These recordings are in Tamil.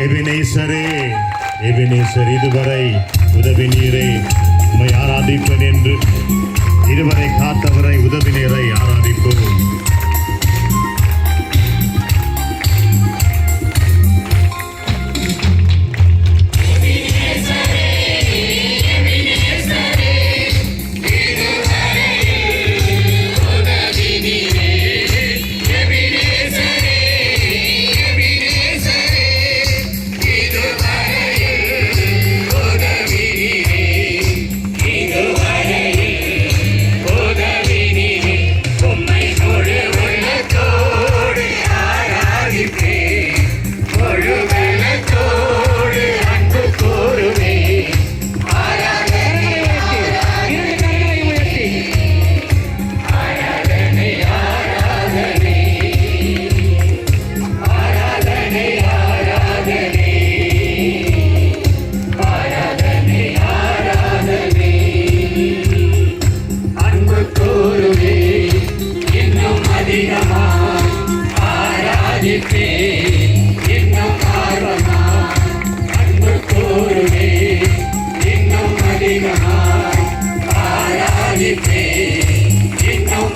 எபினேசரே எபினேசர் இதுவரை உதவி நீரை உண்மை ஆராதிப்பேன் என்று. இதுவரை காத்தவரை உதவி நீரை ஆராதிப்போம். இன்னும் ஆராதிப்பே இன்னும்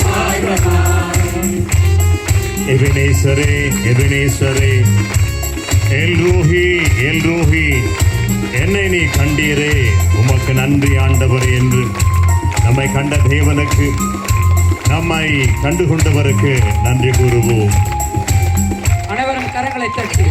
எபினேசரே எபினேசரே. எல் ரூஹி எல் ரூஹி என்னை நீ கண்டீரே. உமக்கு நன்றி ஆண்டவர் என்று நம்மை கண்ட தேவனுக்கு நம்மை கண்டு கொண்டவருக்கு நன்றி கூறுவோம். அனைவரும் கரங்களை தட்டி.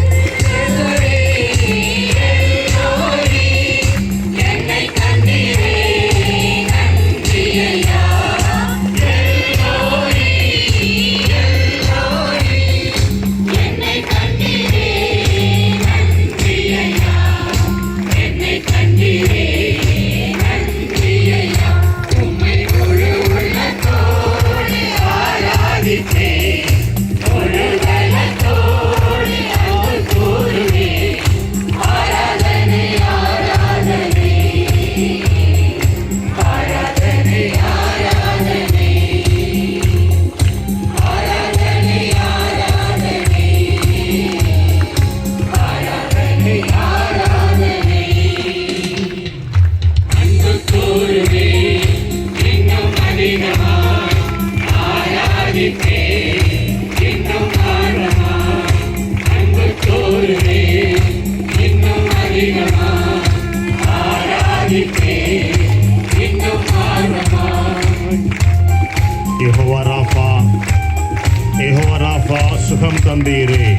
யெகோவா சுகம் தந்தீரே.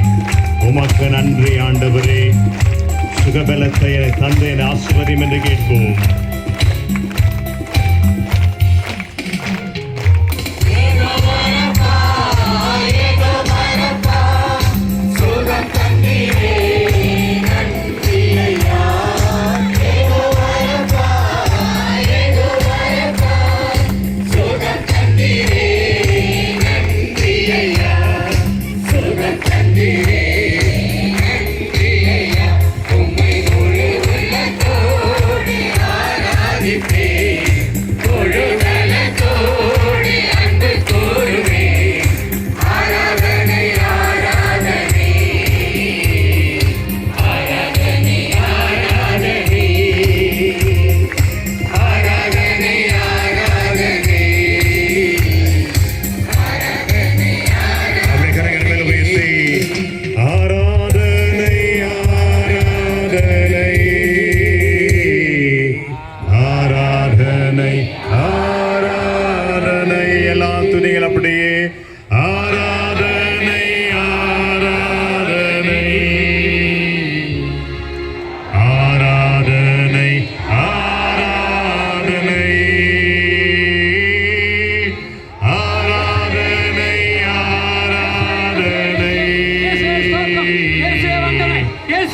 உமக்கு நன்றி ஆண்டவரே. சுகபலத்தை தந்தை ஆசிர்வதியும் என்று கேட்போம்.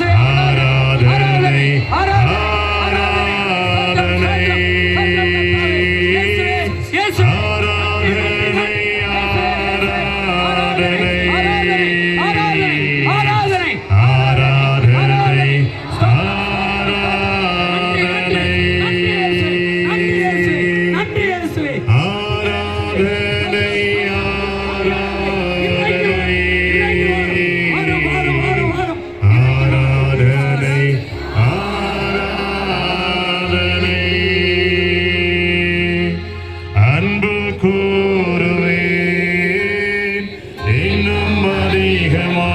Hare Hare Hare Hare இன்னும் அதிகமா